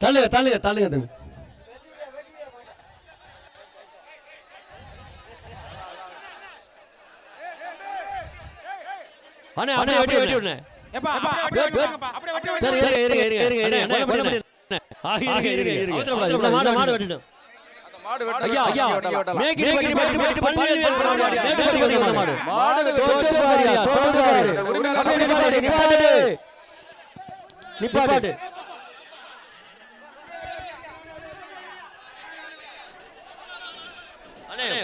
தள்ளுங்க தள்ளுங்க தள்ளுங்க தம்பி அண்ணே அண்ணே வெட்டி வெட்டி விடுண்ணே எப்பா, அப்படியே வெட்டி வாங்கப்பா, அப்படியே வெட்டி வெட்டி சரி இருங்க இருங்க இருங்க இருங்க இருங்க அண்ணே, பண்ண முடியாது. ஆ, இருங்க இருங்க இருங்க அவசரப்படாதீங்க. இவ்வளவு மாடு மாடு ஐயா ஐயா மேய்க்கு பள்ளி மேய்க்கு மேய்க்கு மாடு தோட்டு பாரியா அப்படியே நிப்பாட்டு அண்ணே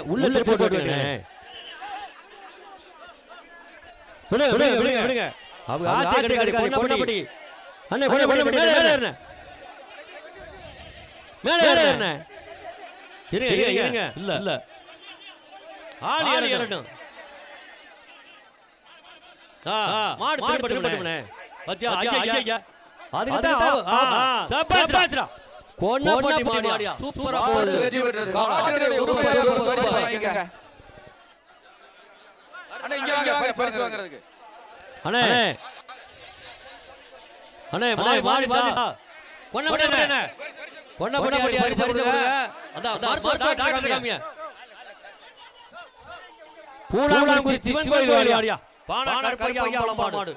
உள்ள திருப்பி போட்டு விடுங்க விடுங்க விடுங்க விடுங்க. விடுங்க. அவங்க ஆசை கிடைக்காது அண்ணே மேலே ஏறுண்ணே. மேலே ஏறுண்ணே. இருங்க இருங்க இருங்க. இல்ல. இல்ல. ஆளி ஏறட்டும். ஆ மாடு திரும்ப திரும்ப பத்தியா ஐயா ஐயா அதுக்கு தான் சபாஸ்ரா கொன்ன போட்டி மாடியா சூப்பரா போகுது. வெற்றி பெற்றது. பரிசு வாங்கிக்கங்க. அண்ணா, இங்க வாங்க, பரிசு பரிசு வாங்குறதுக்கு. அண்ணே. அண்ணே. மாடி மாடி மாடி கொன்ன போட்டி அண்ணே? கொன்ன போட்டி பரிசு கொடுங்க. அதான் மருத்துவ டாக்டர் காமியா? பூலாங்குறிச்சி சிவன் கோயில் வாடியா கருப்பையா மாடு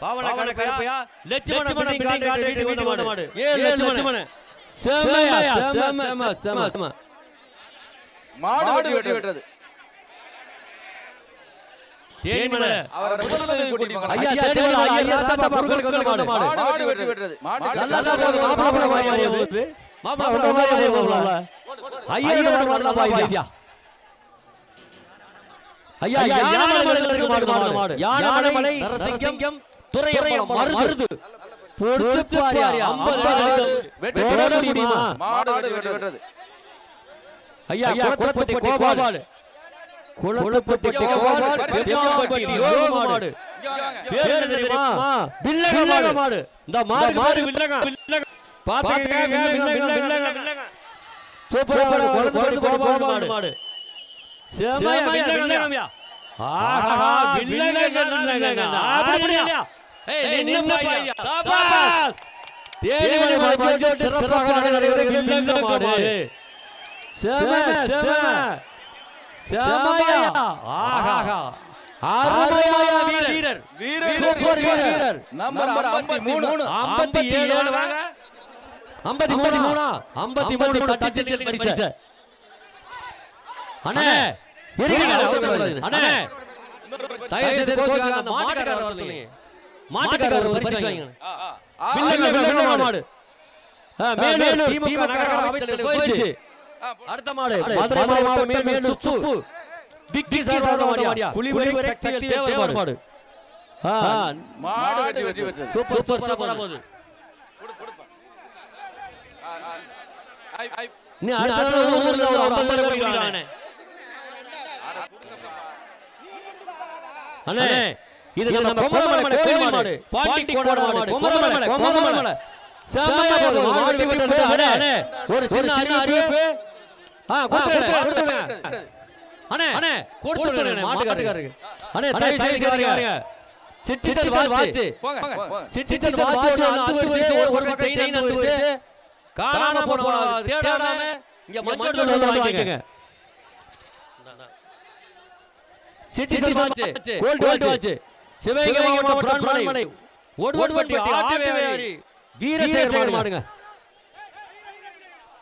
பாவன கருப்பையா? லட்சுமண பிடிங் காட்டு வந்த மாடு. ஏழு லட்சுமண செமையா செம செம செம மாடு வெற்றி பெற்றது. தேனிமலை அவரை முதலுதவி கூட்டி போங்க. ஐயா தேனிமலை ஐயா ராசா பொருட்களுக்கு வந்த மாடு மாடு வெற்றி பெற்றது. மாடு நல்லா மாப்பிள மாதிரி போகுது மாப்பிள ரொம்ப மாதிரி போகுது ஐயா மாடு மாடு ஐயா ஐயா யானமலை இருக்கு மாடு மாடு மாடு யானமலை நரசிங்கம் துறையம் மருது பொறுத்து பாரியா? வெற்றி ஓட பெற்றது. முடியுமா மாடு பெற்றது. ஐயா குளப்பட்டி கோபால் யோக மாடு. பேரு தெரியுமா? வில்லக மாடு. இந்த மாடு மாடு வில்லக பாத்துக்கங்க வில்லக வில்லக வில்லக சூப்பரா குளப்பட்டி கோபால் மாடு. செமையா ஆஹா வில்லக வில்லக அப்படியா ஏய் நின்னு பாய்யா சபாஸ் தேனிமலை மாடு சிறப்பாக நடைபெறுகிற வில்லக மாடு. செம செம செமையா ஆஹா. அருமையா வீரர். நம்பர் 53 ஐம்பத்தி ஏழு வாங்க ஐம்பத்தி மூணு? மூணா? ஐம்பத்தி மூணு படிச்ச அண்ணே. அண்ணே தயவு செய்து மாட்டுக்காரர் வரலையே மாட்டுக்காரர் ஒரு பரிசு வில்லங்க மாடு மேலூர் திமுக நகர அமைச்சர் போயிடுச்சு அடுத்த மாடு மதுரை மாவட்டம் மேலூர் சுப்பு டிக்கி சார் மாடியா குளிவரி சக்தியில் தேவர் மாடு மாடு வெற்றி வெற்றி பெற்றது. சூப்பர் சூப்பர் போகுது. நீ அடுத்த ஊர்ல ஒரு 50 பேர் குடிக்கிறானே அண்ணே இது நம்ம குமரமலை கோயில் மாடு. பாண்டி கோடார் மாடு. குமரமலை குமரமலை செமையா போகுது மாடு விட்டு அண்ணே. அண்ணே. ஒரு சின்ன அறிவிப்பு ஆ கொடுத்துடுங்க கொடுத்துடுங்க அண்ணே அண்ணே கொடுத்துடுங்க மாட்டுக்காரருக்கு அண்ணே தயவு செய்து வாருங்க சிட்டிதல் வாட்ச். சிட்டிதல் வாட்ச் அந்து வச்சு ஒரு பக்கம் செயின் அந்து வச்சு காணாம போன தேடாம இங்க மஞ்சள் வாங்கிக்கங்க. சிட்டிதல் வாட்ச். Gold watch. சிவகங்கை மாவட்டம் பிரான்மலை. ஓடுவட்டி ஆட்டுவேரி. வீரசேகர் மாடுங்க.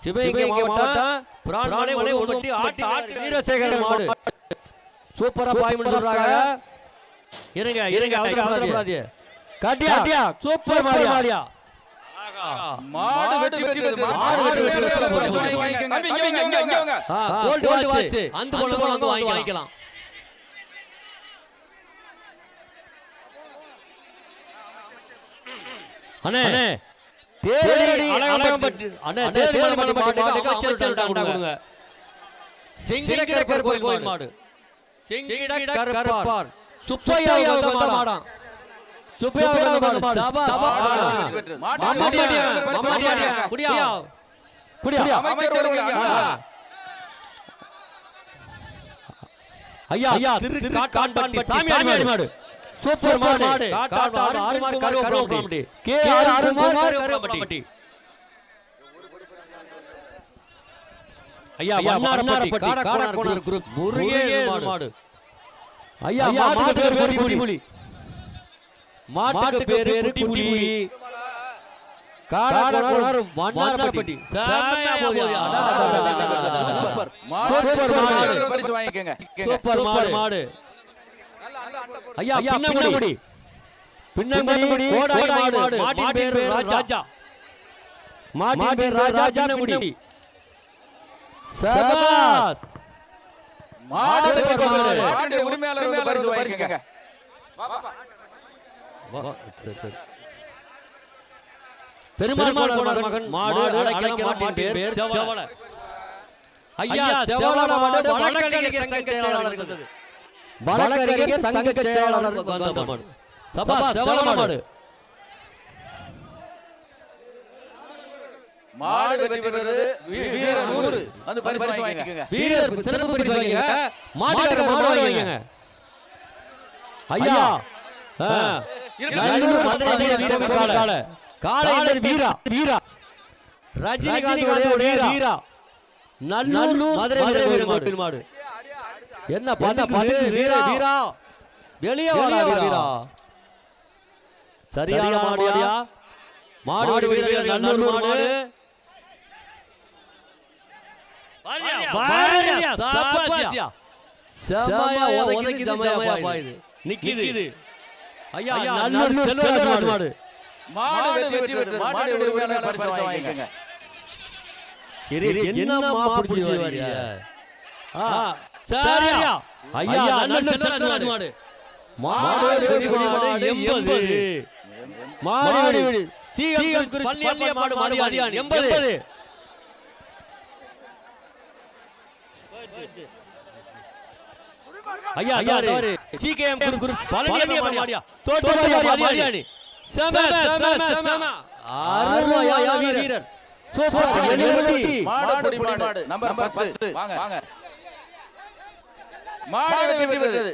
சிவகங்கை மாவட்டம் பிரான்மலை ஓடுவட்டி ஆட்டு வீரசேகர் மாடு. சூப்பரா பாய் பண்ணி சொல்றாங்க இருங்க இருங்க அவசரப்படாதீங்க காட்டியா? சூப்பர் மாடியா மாடு வெற்றி பெற்றது. மாடு வெற்றி பெற்றது. வாங்கிக்கங்க. தம்பி, இங்க வாங்க, இங்க வாங்க. கோல்ட் வாட்ச் அந்த கொண்டு வந்து வாங்கிக்கலாம். அண்ணே தேரடி அழகம்பட்டு அண்ணே தேரடி மாடு மாட்டுக்கு அமைச்சர் டாண்டா கொடுங்க. சிங்கிடக்கர் கோயில் மாடு. சிங்கிடக்கரப்பார் சுப்பையா வந்த மாடாம் சுப்பையா வந்த மாடு. சபா. மாடு. மாடு மாமாடியா வாங்கிக்கங்க. குடியா. குடியா. அமைச்சர். ஐயா ஐயா திரு காட்டான்பட்டி சாமியாடி மாடு. சூப்பர் மாடு. காட்டாடு Arumar கருவப்பட்டி. K R Arumar Karuvappatti. ஐயா வண்ணாரப்பட்டி காரக்கோணர் குரூப் முருகேசு மாடு. ஐயா மாட்டுக்கு பேர் பேர் புலிபுலி மாட்டுக்கு பேர் பேர் புலிபுலி காரக்கோணர் வண்ணாரப்பட்டி. சாமையா போதியா சூப்பர் மாடு. பரிசு வாங்கிக்கங்க. மாடு. ஐயா பின்னங்குடி. பின்னங்குடி. கோடாய் மாடு. மாட்டின் பேர் ராஜா. மாட்டின் பேர் ராஜா பின்னங்குடி. சபாஸ். மாடு மாடு. மாடு. உரிமையாளர் பரிசு வாங்கிக்கங்க. பெருமாள் கோனார் மகன். மாடு மாட்டின் பேர் செவல. ஐயா செவல மாடு வழக்கறிஞர் சங்க செயலாளர் இருந்தது. வழக்கறிஞர் சங்க செயலாளர் சபா செவல மாடு வெற்றி பெற்றது வீரர் நூறு. வந்து பரிசு வாங்கிக்கங்க. வீரர் சிறப்பு பரிசு வாங்கிங்க மாட்டுக்கார மாடு வாங்கிங்க ஐயா. ஆ. நல்லூர் மதுரை வீரர் கால காலையில் வீரா. வீரா. ரஜினிகாந்தோட வீரா. நல்லூர் மதுரை வீரர் மாடு. என்ன பார்த்தா பார்த்து வீரா வீரா வெளியே வாடா வீரா. சரியான மாடியா? மாடு வீரர் நல்லூர் மாடு. பாரியா ஐயா மாடு மாடு மாடு ஐயா மாடு மாடு சீகம் மாடு மதியான். ஐயா ஐயா தவறு. சிகேஎம் குரு குரு பழனியப்ப மாடியா தோட்டமாடியா மதியானி. செம செம செம அருமையான வீரர். சூப்பர் எழுபத்தி மாடு பொடி மாடு நம்பர் பத்து. வாங்க வாங்க. மாடு வெற்றி பெற்றது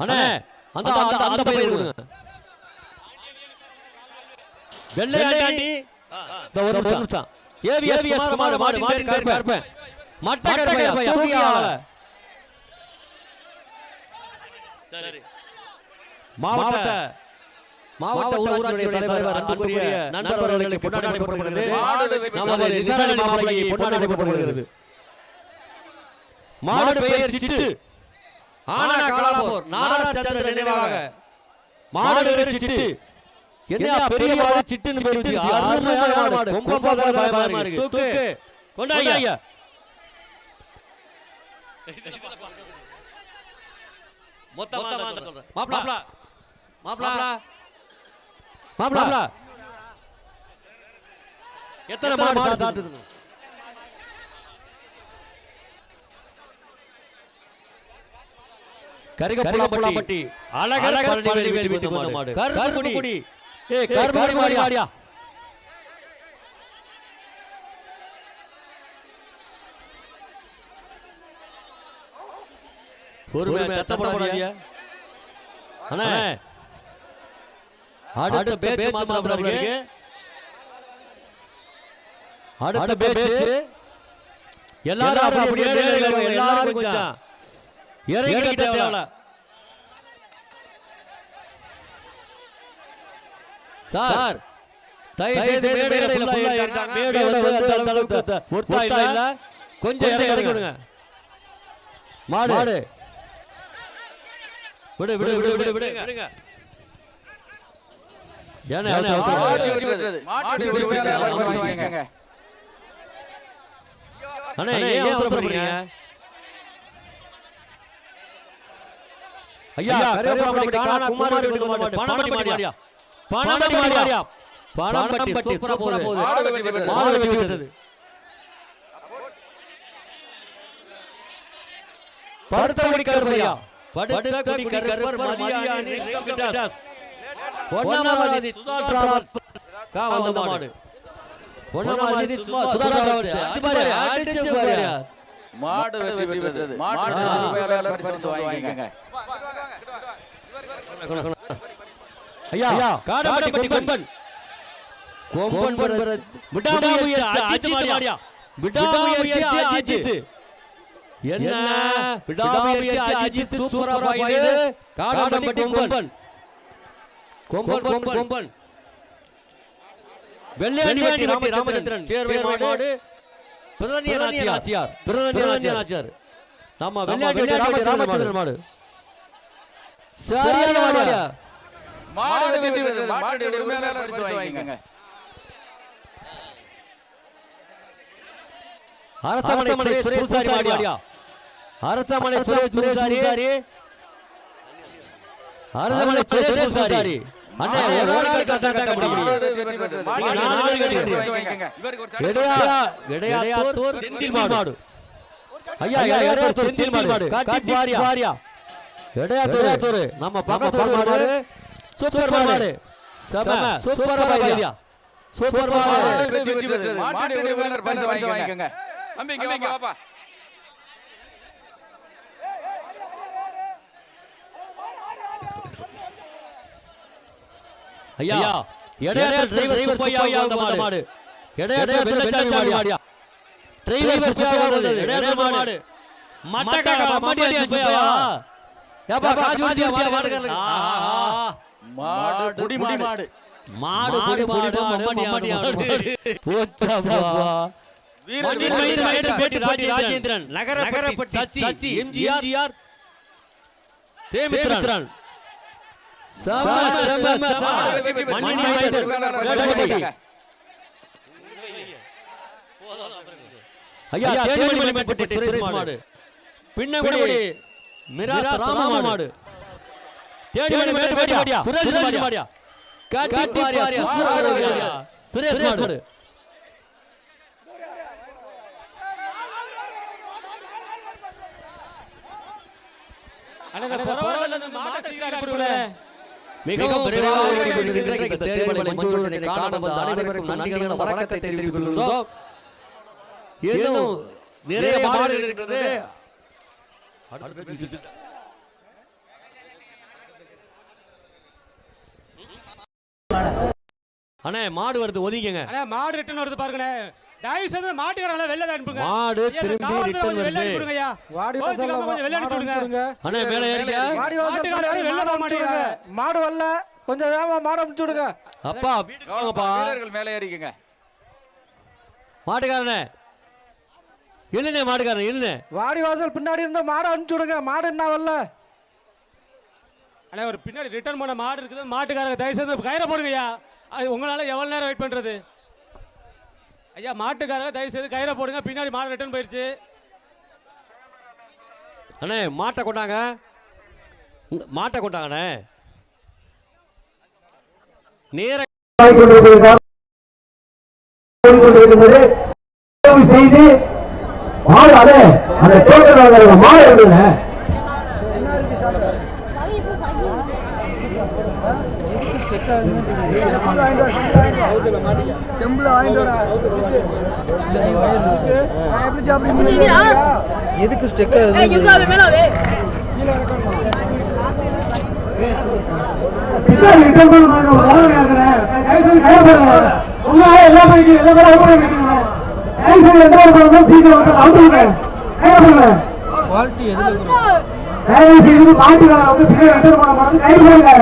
அண்ணே அந்த அந்த அந்த பையன் கொடுங்க. வெள்ளையாண்டி இந்த ஒரு நிமிஷம். ஏவிஎஸ் குமார் மாடு மாடு மாடு கருப்பேன் மட்ட கருப்பையா தூக்கி ஆள. மாவட்ட மாவட்ட ஊராட்சியுடைய தலைவர் அன்புக்குரிய நண்பர் அவர்களுக்கு கொண்டாடப்படுகிறது மாடு வெற்றி நமது விசாரணை மாப்பிளைக்கு கொண்டாடப்படுகிறது மாடு பெயர் சிட்டு. ஆனா காலாபோர் நாடாச்சந்திர நினைவாக. மாடு பெயர் சிட்டு. என்ன பெரிய மாடு சிட்டுன்னு பேர் வச்சு அருமையான மாடு. பார்த்தாலே பயமா இருக்கு. தூக்கு. கொண்டாங்க மொத்தமா சொல்றேன். மாப்ள. மாப்ள. மாப்ள. எத்தனை மாடு சாப்பிட்டு கரிகப்புலாப்பட்டி அழகர பழனி வீட்டு மாடு கருப்புடி ஏய் கருப்புடி மாடி மாடியா பொறுமையா சத்தம் போடாதீங்க. அண்ணே. அடுத்த பேச்சு மாத்திரம் இருக்கு. அடுத்த பேச்சு. எல்லாரும் அப்படியே எல்லாரும் கொஞ்சம். இறங்கிட்ட தேவல சார் கொஞ்சம் இறங்கி விடுங்க மாடு. விடு விடு விடு விடு விடு. விடுங்க. அண்ணே ஏன் அவசரப்படுறீங்க? ஐயா கருவேப்பிலை காணா குமார் வீட்டுக்கு மாடு பணப்பட்டி மாடியா பணப்பட்டி மாடியா பணப்பட்டி சூப்பரா போகுது மாடு வெற்றி பெற்றது மாடு வெட்டி விட்டது படுத்தபடி கருப்பையா படுத்தபடி கருப்பர் மதியானி ரெங்கிட்டாஸ் ஒன்னாமதி சுதா டிராவல்ஸ் கா வந்த மாடு ஒன்னாமதி சுதா டிராவல்ஸ் அது பாரு அடிச்சு பாரு மாடு வெற்றி பெற்றது மாடு பரிசு வாங்கிக்கங்க ஐயா காடப்பட்டி கொம்பன். கொம்பன். விடாமுயற்சி அஜித் விடாமுயற்சி அஜித் என்ன? விடாமுயற்சி அஜித் சூப்பரா பாயுது காடம்பட்டி கொம்பன். கொம்பன். கொம்பன் கொம்பன் வெள்ளையடி ராமச்சந்திரன். சேர்வை மாடு. பிரதனிய நாச்சியார் பிரதனிய நாச்சியார் ஆமா வெள்ளையடி ராமச்சந்திரன் மாடு. சரியான மாடியா மாடு வெற்றி பெற்றது மாட்டுடைய உரிமையாளர் பரிசு வாங்கிக்கங்க. அரசமலை சுரேஷ் பூசாரி மாடியா அரசமலை சுரேஷ் பூசாரி. அரசமலை சுரேஷ் பூசாரி. மாடு மாடு ஐயா செந்தில் மாடு. காட்டி வாரியா. எடையாத்தூர் நம்ம பக்கத்து மாடு. சூப்பர் மாடு. செம சூப்பர் மாடு சூப்பர் மாடு. மாடு. வெற்றி பெற்றது. மாட்டுடைய உரிமையாளர் பரிசு வாங்கிக்கங்க. தம்பி இங்க வாப்பா. ஐயா எடையாத்தூர் டிரைவர் சுப்பையா வந்த மாடு. எடையாத்தூர் வெள்ளச்சாமி மாடியா டிரைவர் சுப்பையா வந்தது. எடையாத்தூர் மாடு. மட்டக்கா மம்மாடியா சுப்பையா. ஏப்பா காசு மாடுகாரங்க மாடு புடி மாடு மாடு மாடு மாடு மம்மாடியா போச்சா வீரர் மண்ணின் வீரர் மயிறு வீரர் பேட்டி ராஜேந்திரன் நகரப்பட்டி சச்சி எம்ஜிஆர் தேமித்ரன் சம சம சம மாடு வெற்றி சுரேஷ் மாடு மிராஸ் ராம மாடு. தேனிமலை மேற்பட்டு சுரேஷ் மாடியா காட்டி பாரியா? சுரேஷ் மாடு மிகவும் அனைவருக்கும் நன்றியான வணக்கத்தை தெரிவித்துக் கொள்கிறோம். இன்னும் நிறைய இருக்கிறது. அண்ணே மாடு வருது ஒதுங்கிங்க அண்ணா மாடு ரிட்டர்ன் வருது பாருங்கண்ணே. தயவு செய்து மாட்டுக்காரங்கள வெளில அனுப்புங்க. மாடு திரும்பி ரிட்டர்ன் கொஞ்சம் வெளில வருது. அனுப்பிடுங்க ஐயா வாடி கொஞ்சம் வெளில அனுப்பி விடுங்க அண்ணே மேலே ஏறிக்க மாடி வாசல் மாட்டுக்காரர் யாரும் வெளில போக மாட்டேங்கிறாங்க. மாடு வரல. கொஞ்சம் வேகமா மாடு அனுப்பிச்சு விடுங்க. அப்பா வீட்டுக்கு வாங்கப்பா வீரர்கள் மேலே ஏறிக்கங்க. மாட்டுக்காரனே இல்லனே மாட்டுக்காரன் இல்லனே வாடி வாசல் பின்னாடி இருந்தா மாடு அனுப்பிச்சு விடுங்க. மாடு என்ன வரல? அண்ணா ஒரு பின்னாடி ரிட்டர்ன் பண்ண மாடு இருக்குது. மாட்டுக்காரங்க தயவு செய்து கயிறை போடுங்க ஐயா அது உங்களால எவ்வளவு நேரம் வெயிட் பண்றது? ஐயா மாட்டுக்காரங்க தயவு செய்து கயிறை போடுங்க. பின்னாடி மாடு ரிட்டர்ன் போயிருச்சு. அண்ணே மாட்டை கொண்டாங்க. மாட்டை கொண்டாங்கண்ணே. நேர செய்து மாடு அதே அந்த வாங்குற மாடு இருந்தது எதுக்கு உங்களால எல்லா பைக்கு எல்லா பேரும் பண்ணிக்கணும் லைசன்ஸ் எந்த ஒரு பண்ணணும் சீக்கிரம் வந்து அவுட்டுங்க கையப்படுங்க குவாலிட்டி எதுல தயவு செய்து மாட்டுக்காரங்க வந்து பின்னாடி ரிட்டர்ன் பண்ண மாட்டேன் கையப்படுங்க